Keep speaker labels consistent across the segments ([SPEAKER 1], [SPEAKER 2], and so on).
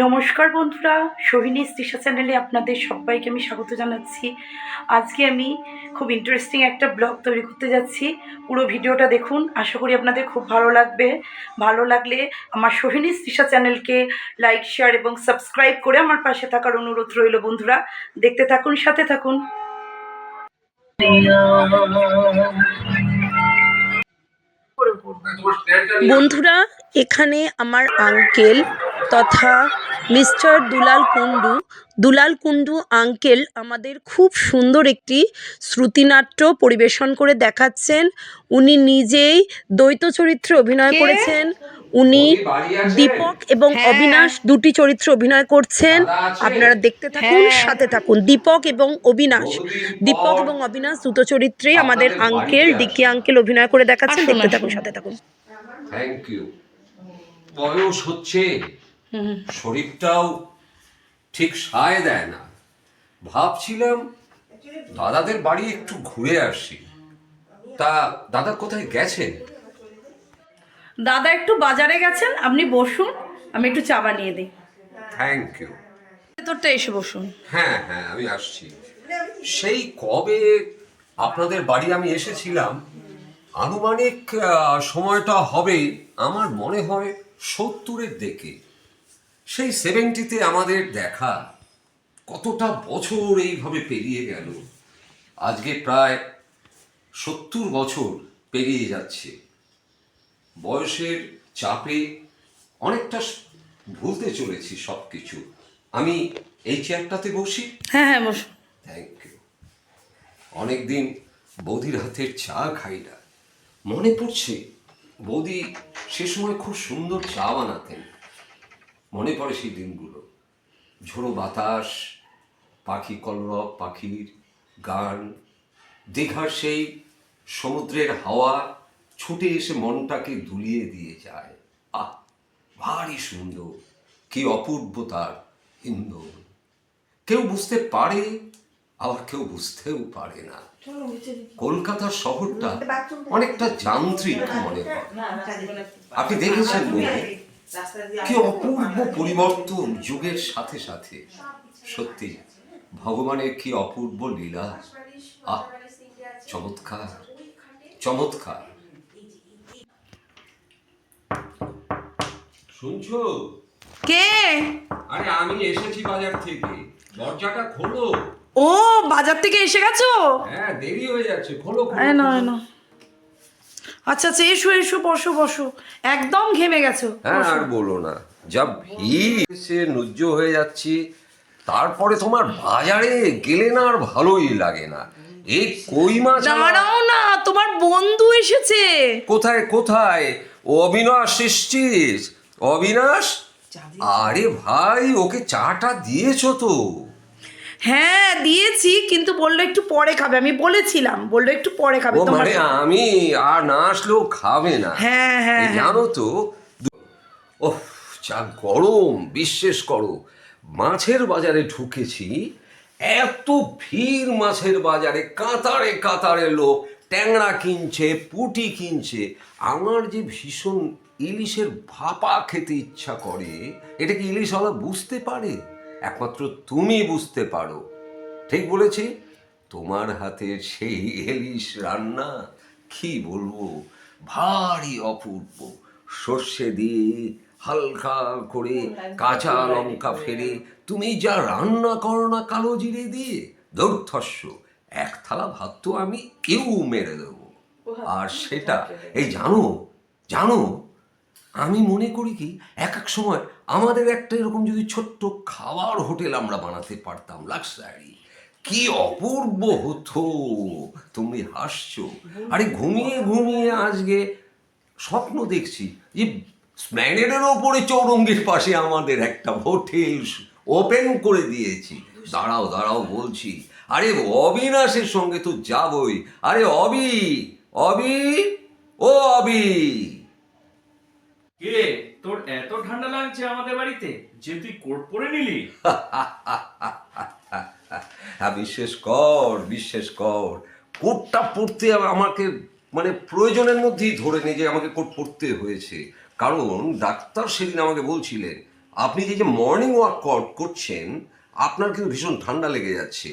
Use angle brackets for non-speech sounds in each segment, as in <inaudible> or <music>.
[SPEAKER 1] নমস্কার বন্ধুরা, সোহিনী স্টিশা চ্যানেলে আপনাদের সবাইকে আমি স্বাগত জানাচ্ছি। আজকে আমি খুব ইন্টারেস্টিং একটা ব্লগ তৈরি করতে যাচ্ছি। পুরো ভিডিওটা দেখুন, আশা করি আপনাদের খুব ভালো লাগবে। ভালো লাগলে আমার সোহিনী স্টিশা চ্যানেলকে লাইক শেয়ার এবং সাবস্ক্রাইব করে আমার পাশে থাকার অনুরোধ রইল বন্ধুরা। দেখতে থাকুন, সাথে থাকুন। বন্ধুরা, এখানে আমার আঙ্কেল তথা মিস্টার দুলাল কুণ্ডু। দুলাল কুণ্ডু আঙ্কেল আমাদের খুব সুন্দর একটি শ্রুতিনাট্য পরিবেশন করে দেখাচ্ছেন। উনি নিজেই দ্বৈত চরিত্রে অভিনয় করেছেন। উনি দীপক এবং
[SPEAKER 2] হ্যাঁ।
[SPEAKER 1] অবিনাশ দুটি চরিত্রে অভিনয় করছেন। আপনারা দেখতে থাকুন
[SPEAKER 2] হ্যাঁ।
[SPEAKER 1] সাথে থাকুন। দীপক এবং অবিনাশ। দীপক এবং অবিনাশ দুটো চরিত্রে আমাদের আঙ্কেল ডিকি আঙ্কেল অভিনয় করে দেখাচ্ছেন। দেখতে থাকুন সাথে থাকুন।
[SPEAKER 3] থ্যাংক ইউ বয়স হচ্ছে শরীরটাও ঠিক সায় দেয় না। ভাবছিলাম দাদাদের বাড়ি একটু ঘুরে আসি। তা দাদা কোথায় গেছেন?
[SPEAKER 1] দাদা একটু বাজারে গেছেন আপনি বসুন আমি একটু চা বানিয়ে দিই।
[SPEAKER 3] থ্যাংক ইউ
[SPEAKER 1] ভেতরটা এসে বসুন।
[SPEAKER 3] হ্যাঁ হ্যাঁ আমি আসছি। সেই কবে আপনাদের বাড়ি আমি এসেছিলাম আনুমানিক সময়টা হবে আমার মনে হয় সত্তরের দিকে। সেই সেভেন্টিতে আমাদের দেখা কতটা বছর এইভাবে পেরিয়ে গেল। আজকে প্রায় সত্তর বছর পেরিয়ে যাচ্ছে। বয়সের চাপে অনেকটা ভুলতে চলেছি সব কিছু আমি এই চেয়ারটাতে বসি?
[SPEAKER 1] হ্যাঁ হ্যাঁ বসুন
[SPEAKER 3] থ্যাংক ইউ অনেকদিন বৌদির হাতের চা খাই না। মনে পড়ছে বৌদি সে সময় খুব সুন্দর চা বানাতেন। মনে পড়ে সেই দিনগুলো। ঝোড়ো বাতাস পাখি কলরব পাখির গান দীঘার সেই সমুদ্রের হাওয়া ছুটে এসে মনটাকে দুলিয়ে দিয়ে যায়। আহ ভারী সুন্দর কি অপূর্ব তার হিন্দন কেউ বুঝতে পারে আবার কেউ বুঝতেও পারে না। কলকাতার শহরটা অনেকটা যান্ত্রিক মনে হয়। আপনি দেখেছেন? কি অপূর্ব পরিবর্তন যুগের সাথে সাথে। সত্যি ভগবানের কি অপূর্ব লীলা? আহ চমৎকার চমৎকার। শুনছো?
[SPEAKER 2] কে?
[SPEAKER 3] আরে আমি এসেছি বাজার থেকে। দরজাটা খোলো।
[SPEAKER 2] ও বাজার থেকে এসে গেছো?
[SPEAKER 3] হ্যাঁ দেরি হয়ে যাচ্ছে। খোলো খোলো,
[SPEAKER 2] না না আচ্ছা আচ্ছা এসো এসো বসো বসো। একদম ঘেমে গেছো।
[SPEAKER 3] হ্যাঁ আর বলো না। যা ভিড় এসে নুজ্জ হয়ে যাচ্ছি। তারপরে তোমার বাজারে গেলে না আর ভালোই লাগে না। এই কই মাছ
[SPEAKER 2] দাঁড়াও না তোমার বন্ধু এসেছে।
[SPEAKER 3] কোথায় কোথায়? অবিনাশ এসছিস। অবিনাশ? আরে ভাই ওকে চাটা দিয়েছ তো।
[SPEAKER 2] হ্যাঁ দিয়েছি কিন্তু বলল একটু পরে খাবে। আমি বলেছিলাম বলল একটু পরে খাবে
[SPEAKER 3] ও
[SPEAKER 2] তোমার
[SPEAKER 3] মানে আমি আর না আসলেও খাবে না।
[SPEAKER 2] হ্যাঁ, হ্যাঁ,
[SPEAKER 3] এই
[SPEAKER 2] হ্যাঁ।
[SPEAKER 3] জানো তো ও চা গরম বিশ্বাস করো। মাছের বাজারে ঢুকেছি এত ভিড় মাছের বাজারে কাতারে কাতারে লোক ট্যাংরা কিনছে পুটি কিনছে। আমার যে ভীষণ ইলিশের ভাপা খেতে ইচ্ছা করে এটা কি ইলিশওয়ালা বুঝতে পারে? একমাত্র তুমি বুঝতে পারো। ঠিক বলেছি? তোমার হাতের সেই ইলিশ রান্না কি বলব? ভারী অপূর্ব। সর্ষে দিয়ে হালকা করে কাঁচা লঙ্কা ফেলে তুমি যা রান্না করো না কালো জিরে দিয়ে দুর্ধর্ষ। এক থালা ভাত তো আমি কেউ মেরে দেবো। আর সেটা এই জানো জানো আমি মনে করি কি এক এক সময় আমাদের একটা এরকম যদি ছোট্ট খাবার হোটেল আমরা বানাতে পারতাম, লাক্সারি। কি অপূর্ব হতো। তুমি হাসছো। আরে ঘুমিয়ে ঘুমিয়ে আজকে স্বপ্ন দেখছি যে স্প্ল্যানেডের ওপরে চৌরঙ্গির পাশে আমাদের একটা হোটেল ওপেন করে দিয়েছি। দাঁড়াও দাঁড়াও বলছি। আরে অবিনাশের সঙ্গে তো যাবই। আরে অবি অবি, ও অবি।
[SPEAKER 4] কিরে তোর এত ঠান্ডা লাগছে আমাদের বাড়িতে যে তুই কোট পরে নিলি?
[SPEAKER 3] হ্যাঁ বিশ্বাস কর বিশ্বাস কর। কোটটা পড়তে আমাকে মানে প্রয়োজনের মধ্যেই ধরে নিয়ে যে আমাকে কোট পড়তে হয়েছে। কারণ ডাক্তার সেদিন আমাকে বলছিলেন, আপনি যে যে মর্নিং ওয়াক করছেন, আপনার কিন্তু ভীষণ ঠান্ডা লেগে যাচ্ছে।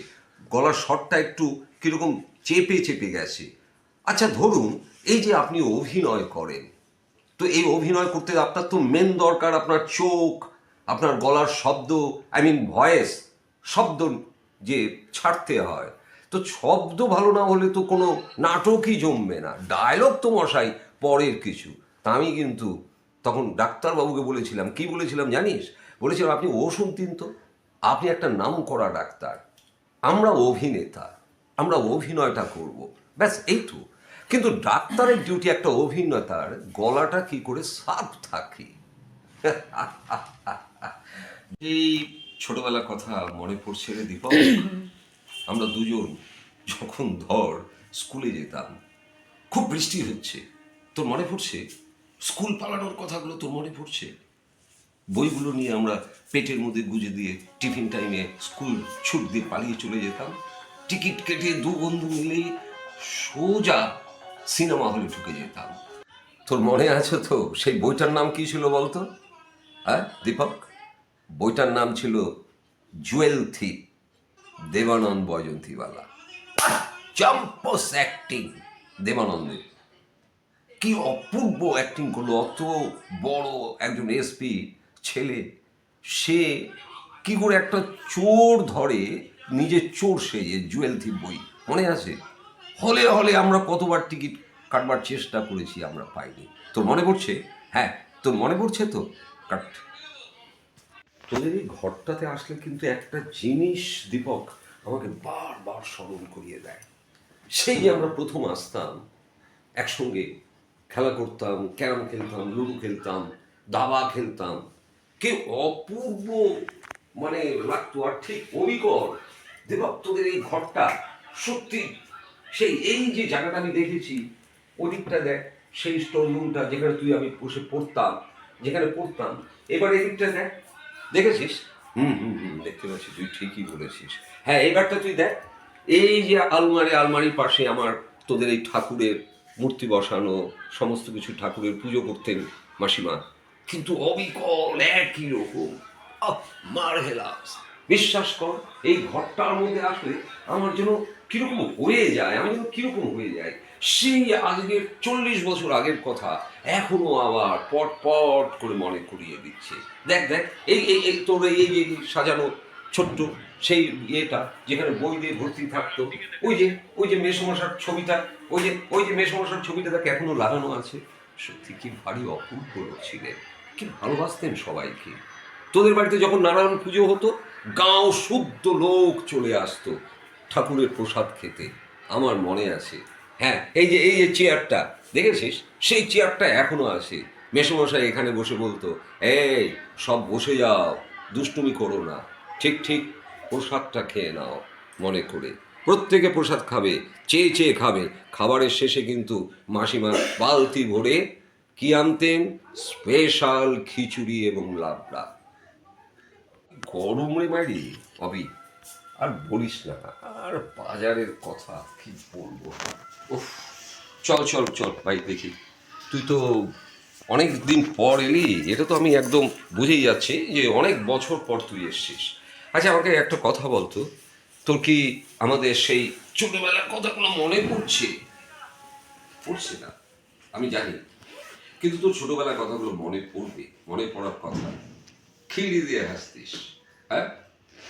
[SPEAKER 3] গলার স্বরটা একটু কীরকম চেপে চেপে গেছে। আচ্ছা ধরুন, এই যে আপনি অভিনয় করেন তো এই অভিনয় করতে আপনার তো মেন দরকার আপনার চোখ, আপনার গলার শব্দ আই মিন ভয়েস শব্দ যে ছাড়তে হয়। তো শব্দ ভালো না হলে তো কোনো নাটকই জমবে না। ডায়লগ তো মশাই, পরের কিছু। তা আমি কিন্তু তখন ডাক্তারবাবুকে বলেছিলাম, কি বলেছিলাম জানিস? বলেছিলাম, আপনি ও শুনতেন তো? আপনি একটা নাম করা ডাক্তার। আমরা অভিনেতা, আমরা অভিনয়টা করব। ব্যাস, এই তো। কিন্তু ডাক্তারের ডিউটি একটা অভিনেতার গলাটা কি করে সাফ থাকে? এই ছোটবেলার কথা মনে পড়ছে রে দীপক। আমরা দুজন যখন ধর স্কুলে যেতাম, খুব বৃষ্টি হচ্ছে। তোর মনে পড়ছে? স্কুল পালানোর কথাগুলো তোর মনে পড়ছে? বইগুলো নিয়ে আমরা পেটের মধ্যে গুজে দিয়ে টিফিন টাইমে স্কুল ছুট দিয়ে পালিয়ে চলে যেতাম। টিকিট কেটে দু বন্ধু মিলে সোজা সিনেমা হলে ঢুকে যেতাম। তোর মনে আছে তো, সেই বইটার নাম কি ছিল বলতো? হ্যাঁ দীপক? বইটার নাম ছিল জুয়েল থিপ দেবানন্দ বয়জন্তীওয়ালা চাম্পস অ্যাক্টিং দেবানন্দের কি অপূর্ব অ্যাক্টিং করল, অত বড় একজন এসপি ছেলে। সে কি করে একটা চোর ধরে, নিজের চোর সেজে জুয়েল থিপ বই, মনে আছে? হলে হলে আমরা কতবার টিকিট কাটবার চেষ্টা করেছি আমরা পাইনি। তোর মনে পড়ছে? হ্যাঁ তোর মনে পড়ছে তো? কাট। তোদের এই ঘরটাতে আসলে কিন্তু একটা জিনিস দীপক আমাকে বারবার স্মরণ করিয়ে দেয়। সেই যে আমরা প্রথম আসতাম, একসঙ্গে খেলা করতাম, ক্যারাম খেলতাম, লুডো খেলতাম, দাবা খেলতাম। কে অপূর্ব মানে লাগতো। আর ঠিক অবিকর দেবক তোদের এই ঘরটা সত্যি সেই, এই যে জায়গাটা আমি দেখেছি, ওদিকটা দেখ, সেই স্টোর রুমটা যেখানে তুই আমি বসে পড়তাম, যেখানে পড়তাম, এবার এদিকটা দেখ, দেখেছিস? হুম হুম হুম, দেখতে পাচ্ছি, তুই ঠিকই বলেছিস। হ্যাঁ এবারটা তুই দেখ, এই যে আলমারি, আলমারির পাশে আমার তোদের এই ঠাকুরের মূর্তি বসানো, সমস্ত কিছু ঠাকুরের পুজো করতেন মাসিমা, কিন্তু অবিকল একই রকম। মার হেলাস। বিশ্বাস কর, এই ঘরটার মধ্যে আসলে আমার যেন কীরকম হয়ে যায়? আমি যেন কীরকম হয়ে যায়? সেই আজকের চল্লিশ বছর আগের কথা, এখনও আবার পট পট করে মনে করিয়ে দিচ্ছে। দেখ দেখ, এই এই এই তোর এই এই সাজানো ছোট্ট সেই ইয়েটা যেখানে বই দিয়ে ভর্তি থাকতো, ওই যে ওই যে মেসমশার ছবিটা, ওই যে ওই যে মেসমশার ছবিটা তাকে এখনও লাগানো আছে। সত্যি কি ভারী অপূর্ব লোক ছিলেন। কি ভালোবাসতেন সবাইকে। তোদের বাড়িতে যখন নারায়ণ পুজো হতো, গাঁও শুদ্ধ লোক চলে আসতো। ঠাকুরের প্রসাদ খেতে। আমার মনে আছে। হ্যাঁ এই যে এই যে চেয়ারটা, দেখেছিস? সেই চেয়ারটা এখনও আছে। মেসমশাই এখানে বসে বলতো, এই, সব বসে যাও, দুষ্টুমি করো না। ঠিক ঠিক, প্রসাদটা খেয়ে নাও। মনে করে। প্রত্যেকে প্রসাদ খাবে, চেয়ে চেয়ে খাবে। খাবারের শেষে কিন্তু মাসিমা বালতি ভরে কি আনতেন? স্পেশাল খিচুড়ি এবং লাবড়া। গরম রে মারি অবি আর বলিস না, আর বাজারের কথা কি বলব? উফ, চল চল চল, ভাই, দেখি। তুই তো অনেক দিন পর এলি, এটা তো আমি একদম বুঝেই যাচ্ছি যে অনেক বছর পর তুই এসছিস। আচ্ছা আমাকে একটা কথা বলতো তোর কি আমাদের সেই ছোটবেলার কথাগুলো মনে পড়ছে? পড়ছে না, আমি জানি। কিন্তু তোর ছোটবেলার কথাগুলো মনে পড়বে, মনে পড়ার কথা। খিল্লি দিয়ে হাসতিস হ্যাঁ?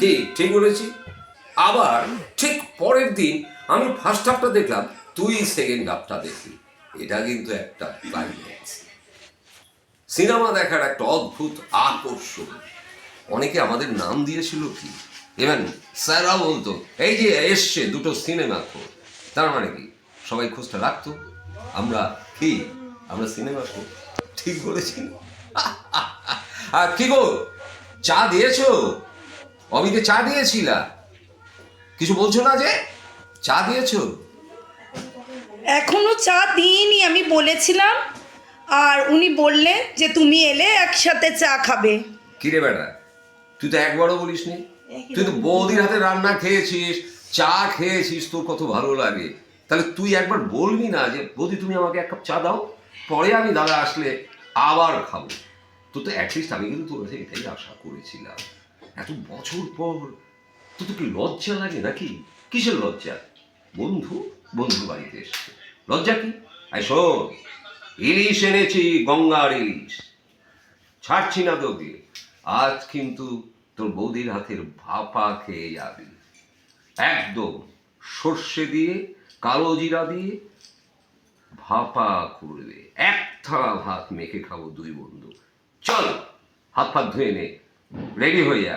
[SPEAKER 3] কি? ঠিক বলেছি। আবার ঠিক পরের দিন আমি ফার্স্ট হাফটা দেখলাম, তুই সেকেন্ড হাফটা দেখলি। এটা কিন্তু একটা সিনেমা দেখার একটা অদ্ভুত আকর্ষণ। অনেকে আমাদের নাম দিয়েছিল কি? ইভেন স্যাররা বলতো, এই যে এসছে দুটো সিনেমা খো তার মানে কি? সবাই খোঁজটা রাখতো? আমরা কি? আমরা সিনেমা খো ঠিক বলেছি। <laughs> আর কি গো? চা দিয়েছ? অমিকে চা দিয়েছিলা। কিছু বলছো না যে? চা দিয়েছ?
[SPEAKER 2] এখনও চা দিইনি আমি বলেছিলাম। আর উনি বললেন যে তুমি এলে একসাথে চা খাবে।
[SPEAKER 3] কিরে বেটা তুই তো একবারও বলিস নি তুই তো বৌদির হাতে রান্না খেয়েছিস চা খেয়েছিস তোর কত ভালো লাগে। তাহলে তুই একবার বলবি না যে বৌদি তুমি আমাকে এক কাপ চা দাও পরে আমি দাদা আসলে আবার খাব। তো তো অ্যাটলিস্ট আমি কিন্তু তোর কাছে এটাই আশা করেছিলাম। এত বছর পর তো তো কি লজ্জা লাগে নাকি? কিসের লজ্জা? বন্ধু বন্ধু বাড়িতে এসছে। লজ্জা কি? আই শোন, ইলিশ এনেছি, গঙ্গার ইলিশ। ছাড়ছি না তোকে। আজ কিন্তু তোর বৌদির হাতের ভাপা খেয়ে যাবি। একদম সর্ষে দিয়ে, কালো জিরা দিয়ে ভাপা করবে। এক থালা ভাত মেখে খাব দুই বন্ধু। চল হাত ফাত ধুয়ে নে। রেডি হয়ে যা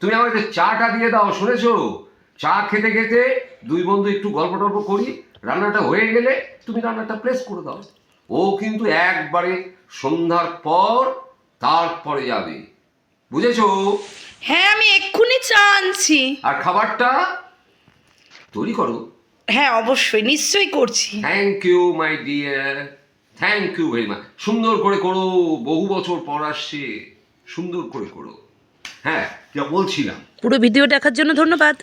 [SPEAKER 3] তুমি আমাকে চাটা দিয়ে দাও শুনেছো? চা খেতে খেতে দুই বন্ধু একটু গল্প টল্প করি রান্নাটা হয়ে গেলে তুমি রান্নাটা প্লেস করে দাও। ও কিন্তু একবারে সন্ধ্যার পর তারপরে যাবে। বুঝেছ?
[SPEAKER 2] হ্যাঁ আমি এক্ষুনি চা আনছি।
[SPEAKER 3] আর খাবারটা তৈরি করো।
[SPEAKER 2] হ্যাঁ অবশ্যই নিশ্চয়ই করছি।
[SPEAKER 3] Thank you my dear thank you very much সুন্দর করে করো বহু বছর পর আসছে। সুন্দর করে করো। হ্যাঁ যা বলছিলাম।
[SPEAKER 1] পুরো ভিডিও দেখার জন্য ধন্যবাদ।